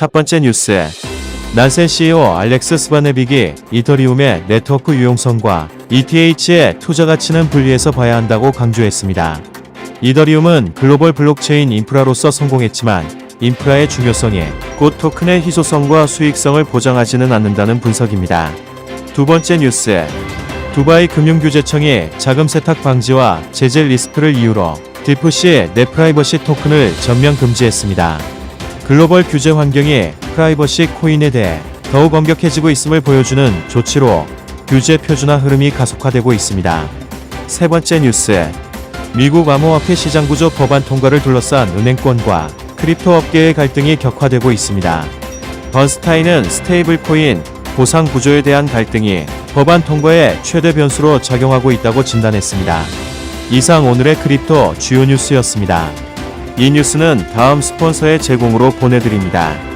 첫 번째 뉴스. 난센 CEO 알렉스 스바네빅이 이더리움의 네트워크 유용성과 ETH의 투자 가치는 분리해서 봐야 한다고 강조했습니다. 이더리움은 글로벌 블록체인 인프라로서 성공했지만 인프라의 중요성이 곧 토큰의 희소성과 수익성을 보장하지는 않는다는 분석입니다. 두 번째 뉴스. 두바이 금융규제청이 자금 세탁 방지와 제재 리스크를 이유로 디프시 내 프라이버시 토큰을 전면 금지했습니다. 글로벌 규제 환경이 프라이버시 코인에 대해 더욱 엄격해지고 있음을 보여주는 조치로 규제 표준화 흐름이 가속화되고 있습니다. 세 번째 뉴스. 미국 암호화폐 시장 구조 법안 통과를 둘러싼 은행권과 크립토 업계의 갈등이 격화되고 있습니다. 번스타인은 스테이블 코인 보상 구조에 대한 갈등이 법안 통과의 최대 변수로 작용하고 있다고 진단했습니다. 이상 오늘의 크립토 주요 뉴스였습니다. 이 뉴스는 다음 스폰서의 제공으로 보내드립니다.